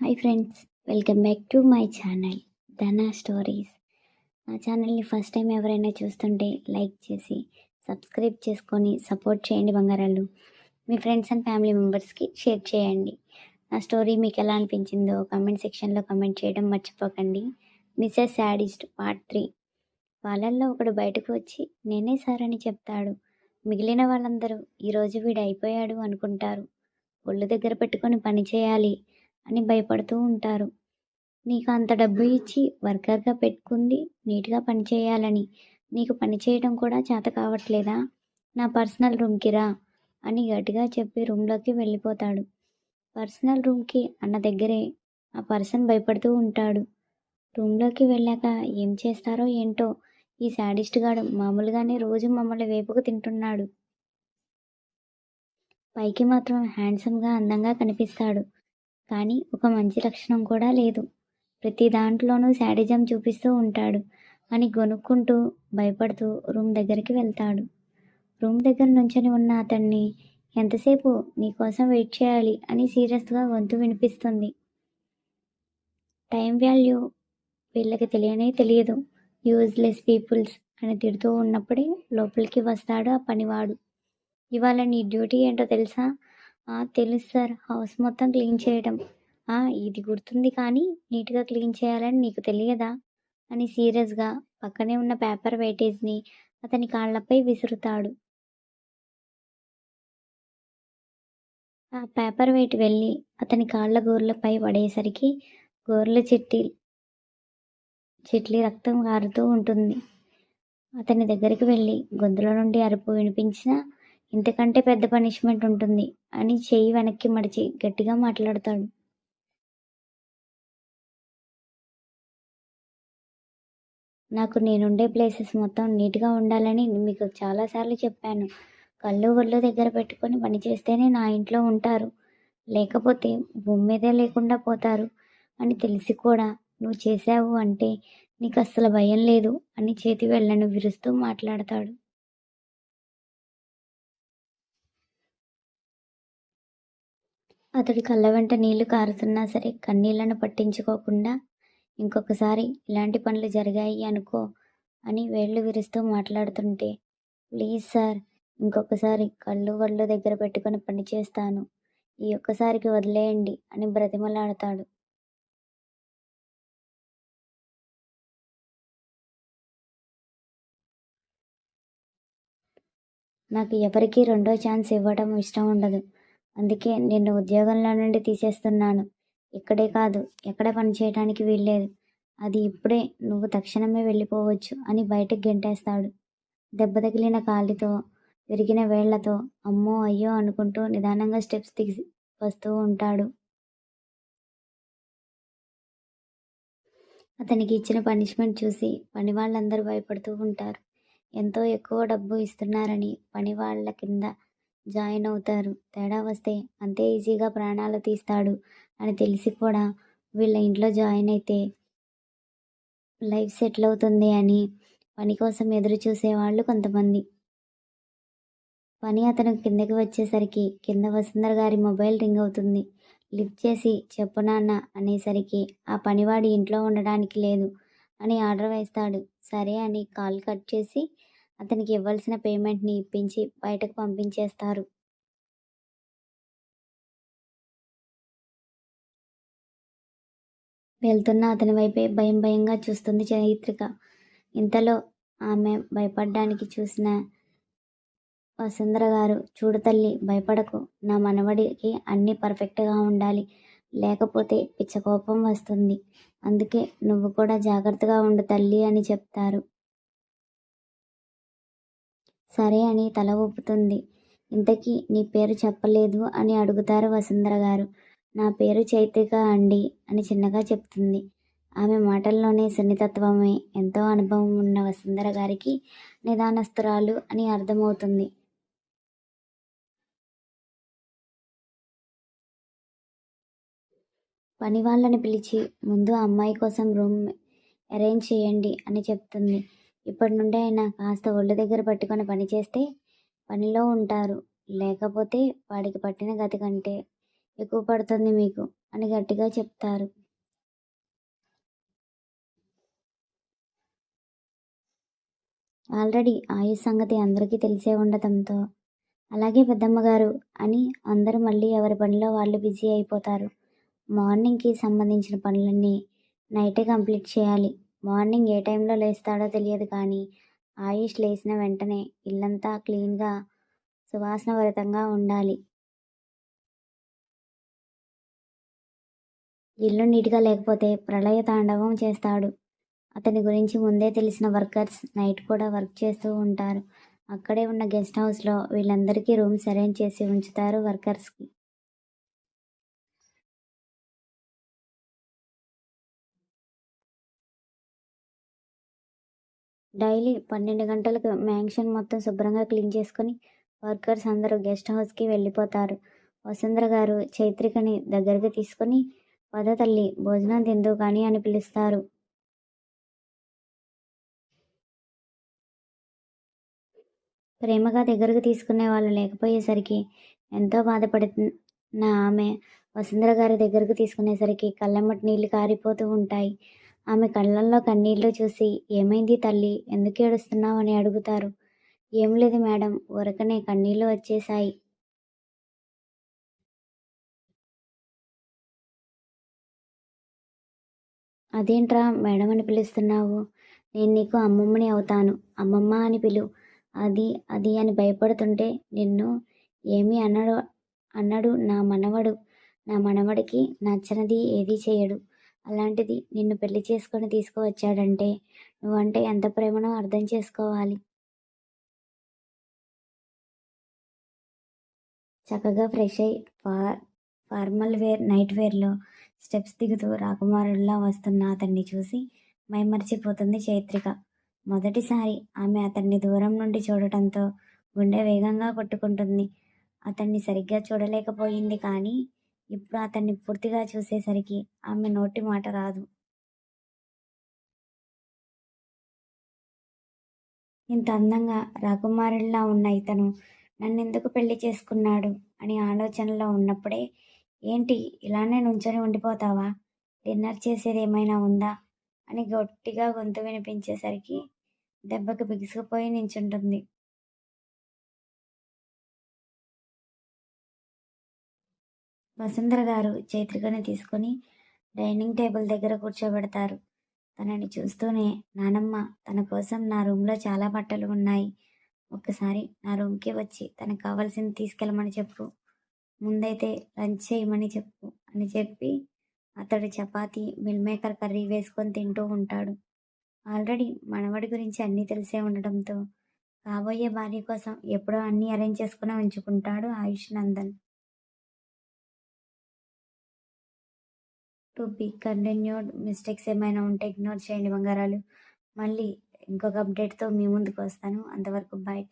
Hi friends welcome back to my channel Dhana stories నా ఛానల్ని first time ఎవరైనా చూస్తుంటే లైక్ చేసి సబ్స్క్రైబ్ చేసుకొని సపోర్ట్ చేయండి బంగారాలు. మీ ఫ్రెండ్స్ అండ్ ఫ్యామిలీ మెంబర్స్కి షేర్ చేయండి. నా స్టోరీ మీకు ఎలా అనిపించిందో కమెంట్ సెక్షన్లో కమెంట్ చేయడం మర్చిపోకండి. మిస్సెస్ శాడిస్ట్ పార్ట్ త్రీ వాళ్ళల్లో ఒకడు బయటకు వచ్చి నేనే సార్ అని చెప్తాడు. మిగిలిన వాళ్ళందరూ ఈరోజు వీడు అయిపోయాడు అనుకుంటారు. ఒళ్ళు దగ్గర పెట్టుకొని పని చేయాలి. అని భయపడుతూ ఉంటారు. నీకు అంత డబ్బు ఇచ్చి వర్కర్గా పెట్టుకుంది నీట్గా పని చేయాలని. నీకు పని చేయడం కూడా చేత కావట్లేదా? నా పర్సనల్ రూమ్కి రా అని గట్టిగా చెప్పి రూమ్లోకి వెళ్ళిపోతాడు. పర్సనల్ రూమ్కి అన్న దగ్గరే ఆ పర్సన్ భయపడుతూ ఉంటాడు. రూమ్లోకి వెళ్ళాక ఏం చేస్తారో ఏంటో ఈ శాడిస్ట్ గాడు మామూలుగానే రోజు మమ్మల్ని వేపుకు తింటున్నాడు. పైకి మాత్రం హ్యాండ్సమ్గా అందంగా కనిపిస్తాడు. కానీ ఒక మంచి లక్షణం కూడా లేదు. ప్రతి దాంట్లోనూ శాడిజం చూపిస్తూ ఉంటాడు అని గొనుక్కుంటూ భయపడుతూ రూమ్ దగ్గరికి వెళ్తాడు. రూమ్ దగ్గర నుంచొని ఉన్న అతన్ని ఎంతసేపు నీకోసం వెయిట్ చేయాలి? అని సీరియస్గా వంతు వినిపిస్తుంది. టైం వాల్యూ వీళ్ళకి తెలియనే తెలియదు. యూజ్లెస్ పీపుల్స్ అని తిడుతూ ఉన్నప్పుడే లోపలికి వస్తాడు ఆ పనివాడు. ఇవాళ నీ డ్యూటీ ఏంటో తెలుసా? తెలుసు సార్. హౌస్ మొత్తం క్లీన్ చేయడం. ఇది గుర్తుంది కానీ నీట్గా క్లీన్ చేయాలని నీకు తెలియదా? అని సీరియస్గా పక్కనే ఉన్న పేపర్ వెయిటేజ్ని అతని కాళ్ళపై విసురుతాడు. ఆ పేపర్ వెయిట్ వెళ్ళి అతని కాళ్ళ గోర్లపై పడేసరికి గోర్ల చెట్టి చెట్లి రక్తం కారుతూ ఉంటుంది. అతని దగ్గరికి వెళ్ళి గొంతులో నుండి అరుపు వినిపించినా ఇంతకంటే పెద్ద పనిష్మెంట్ ఉంటుంది అని చెయ్యి వెనక్కి మడిచి గట్టిగా మాట్లాడతాడు. నాకు నేనుండే ప్లేసెస్ మొత్తం నీట్గా ఉండాలని మీకు చాలాసార్లు చెప్పాను. కళ్ళు ఒళ్ళు దగ్గర పెట్టుకొని పని చేస్తేనే నా ఇంట్లో ఉంటారు. లేకపోతే భూమి మీదే లేకుండా పోతారు అని తెలిసి కూడా నువ్వు చేసావు అంటే నీకు అస్సలు భయం లేదు అని చేతి వెళ్ళను విరుస్తూ మాట్లాడతాడు. అతడి కళ్ళ వెంట నీళ్ళు కారుతున్నా సరే కన్నీళ్ళను పట్టించుకోకుండా ఇంకొకసారి ఇలాంటి పనులు జరిగాయి అనుకో అని వేళ్ళు విరుస్తూ మాట్లాడుతుంటే ప్లీజ్ సార్ ఇంకొకసారి కళ్ళు వళ్ళు దగ్గర పెట్టుకొని పని చేస్తాను. ఈ ఒక్కసారికి వదిలేయండి అని బ్రతిమలాడతాడు. నాకు ఎవరికీ రెండో ఛాన్స్ ఇవ్వడం ఇష్టం ఉండదు. అందుకే నిన్ను ఉద్యోగంలో నుండి తీసేస్తున్నాను. ఇక్కడే కాదు ఎక్కడ పని చేయడానికి వీల్లేదు. అది ఇప్పుడే నువ్వు తక్షణమే వెళ్ళిపోవచ్చు అని బయటకు గెంటేస్తాడు. దెబ్బ తగిలిన కాలితో విరిగిన వేళ్ళతో అమ్మో అయ్యో అనుకుంటూ నిదానంగా స్టెప్స్ దిగి వస్తూ ఉంటాడు. అతనికి ఇచ్చిన పనిష్మెంట్ చూసి పని వాళ్ళందరూ భయపడుతూ ఉంటారు. ఎంతో ఎక్కువ డబ్బు ఇస్తున్నారని పని వాళ్ళ కింద జాయిన్ అవుతారు తేడా వస్తే అంతే ఈజీగా ప్రాణాలు తీస్తాడు అని తెలిసి కూడా వీళ్ళ ఇంట్లో జాయిన్ అయితే లైఫ్ సెటిల్ అవుతుంది అని పని కోసం ఎదురు చూసేవాళ్ళు కొంతమంది. పని అతను కిందకి వచ్చేసరికి కింద వసుంధర గారి మొబైల్ రింగ్ అవుతుంది. లిఫ్ట్ చేసి చెప్పు నాన్న అనేసరికి ఆ పనివాడి ఇంట్లో ఉండడానికి లేదు అని ఆర్డర్ వేస్తాడు. సరే అని కాల్ కట్ చేసి అతనికి ఇవ్వాల్సిన పేమెంట్ని ఇప్పించి బయటకు పంపించేస్తారు. వెళ్తున్న అతని వైపే భయం భయంగా చూస్తుంది చైత్రిక ఇంతలో ఆమె భయపడ్డానికి చూసిన వసుంధర గారు చూడు తల్లి భయపడకు. నా మనవడికి అన్నీ పర్ఫెక్ట్గా ఉండాలి. లేకపోతే పిచ్చకోపం వస్తుంది. అందుకే నువ్వు కూడా జాగ్రత్తగా ఉండు తల్లి అని చెప్తారు. సరే అని తల ఊపుతుంది. ఇంతకీ నీ పేరు చెప్పలేదు అని అడుగుతారు వసుంధర గారు నా పేరు చైత్రిక అండి అని చిన్నగా చెప్తుంది. ఆమె మాటల్లోనే సున్నితత్వమే. ఎంతో అనుభవం ఉన్న వసుంధర గారికి నిదానస్తురాలు అని అర్థమవుతుంది. పని వాళ్ళని పిలిచి ముందు అమ్మాయి కోసం రూమ్ అరేంజ్ చేయండి అని చెప్తుంది. ఇప్పటి నుండి అయినా కాస్త ఒళ్ళు దగ్గర పట్టుకొని పని చేస్తే పనిలో ఉంటారు. లేకపోతే వాడికి పట్టిన గతి కంటే ఎక్కువ పడుతుంది మీకు అని గట్టిగా చెప్తారు. ఆల్రెడీ ఆయుష్ సంగతి అందరికీ తెలిసే ఉండటంతో అలాగే పెద్దమ్మగారు అని అందరూ మళ్ళీ ఎవరి పనిలో వాళ్ళు బిజీ అయిపోతారు. మార్నింగ్కి సంబంధించిన పనులన్నీ నైటే కంప్లీట్ చేయాలి. మార్నింగ్ ఏ టైంలో లేస్తాడో తెలియదు కానీ ఆయుష్ లేచిన వెంటనే ఇల్లంతా క్లీన్గా సువాసనభరితంగా ఉండాలి. ఇల్లు నీట్గా లేకపోతే ప్రళయ తాండవం చేస్తాడు. అతని గురించి ముందే తెలిసిన వర్కర్స్ నైట్ కూడా వర్క్ చేస్తూ ఉంటారు. అక్కడే ఉన్న గెస్ట్ హౌస్లో వీళ్ళందరికీ రూమ్స్ అరేంజ్ చేసి ఉంచుతారు వర్కర్స్కి. డైలీ పన్నెండు గంటలకు మ్యాన్షన్ మొత్తం శుభ్రంగా క్లీన్ చేసుకొని వర్కర్స్ అందరూ గెస్ట్ హౌస్కి వెళ్ళిపోతారు. వసుంధర గారు చైత్రికని దగ్గరికి తీసుకొని పద తల్లి భోజనం తిందు కానీ అని పిలుస్తారు. ప్రేమగా దగ్గరకు తీసుకునే వాళ్ళు లేకపోయేసరికి ఎంతో బాధపడుతున్న ఆమె వసుంధర గారి దగ్గరకు తీసుకునేసరికి కళ్ళమ్మటి నీళ్ళు కారిపోతూ ఉంటాయి. ఆమె కళ్ళల్లో కన్నీళ్ళు చూసి ఏమైంది తల్లి? ఎందుకు ఏడుస్తున్నావు? అని అడుగుతారు. ఏం లేదు మేడం ఊరకనే కన్నీళ్ళు వచ్చేశాయి. అదేంట్రా మేడం అని పిలుస్తున్నావు? నేను నీకు అమ్మమ్మని అవుతాను. అమ్మమ్మ అని పిలు. అది అది అని భయపడుతుంటే నిన్ను ఏమీ అన్నాడు అన్నాడు నా మనవడు. నా మనవడికి నచ్చనిది ఏదీ చేయడు. అలాంటిది నిన్ను పెళ్ళి చేసుకొని తీసుకువచ్చాడంటే నువ్వంటే ఎంత ప్రేమనో అర్థం చేసుకోవాలి. చక్కగా ఫ్రెష్ అయి ఫార్ ఫార్మల్ వేర్ నైట్ వేర్లో స్టెప్స్ దిగుతూ రాకుమారుల్లా వస్తున్న అతన్ని చూసి మైమర్చిపోతుంది చైత్రిక. మొదటిసారి ఆమె అతన్ని దూరం నుండి చూడటంతో గుండె వేగంగా కొట్టుకుంటుంది. అతన్ని సరిగ్గా చూడలేకపోయింది కానీ ఇప్పుడు అతన్ని పూర్తిగా చూసేసరికి ఆమె నోటి మాట రాదు. ఇంత అందంగా రాకుమారుడిలా ఉన్న ఇతను నన్నెందుకు పెళ్ళి చేసుకున్నాడు అని ఆలోచనలో ఉన్నప్పుడే ఏంటి ఇలానే నుంచొని ఉండిపోతావా? డిన్నర్ చేసేది ఏమైనా ఉందా? అని గట్టిగా గొంతు వినిపించేసరికి దెబ్బకి బిగుసుకుపోయి నించుంటుంది. వసుంధర గారు చైత్రికని తీసుకొని డైనింగ్ టేబుల్ దగ్గర కూర్చోబెడతారు. తనని చూస్తూనే నానమ్మ తన కోసం నా రూమ్లో చాలా బట్టలు ఉన్నాయి. ఒక్కసారి నా రూమ్కి వచ్చి తనకు కావాల్సింది తీసుకెళ్ళమని చెప్పు. ముందైతే లంచ్ చేయమని చెప్పు అని చెప్పి అతడు చపాతి మిల్ మేకర్ కర్రీ వేసుకొని తింటూ ఉంటాడు. ఆల్రెడీ మనవడి గురించి అన్నీ తెలిసే ఉండడంతో కాబోయే భార్య కోసం ఎప్పుడో అన్నీ అరేంజ్ చేసుకుని ఉంచుకుంటాడు Ayush Nandan. To be continued mistakes ఏమైనా ఉంటే ఇగ్నోర్ చేయండి బంగారాలు. మళ్ళీ ఇంకొక అప్డేట్తో మీ ముందుకు వస్తాను. అంతవరకు బయట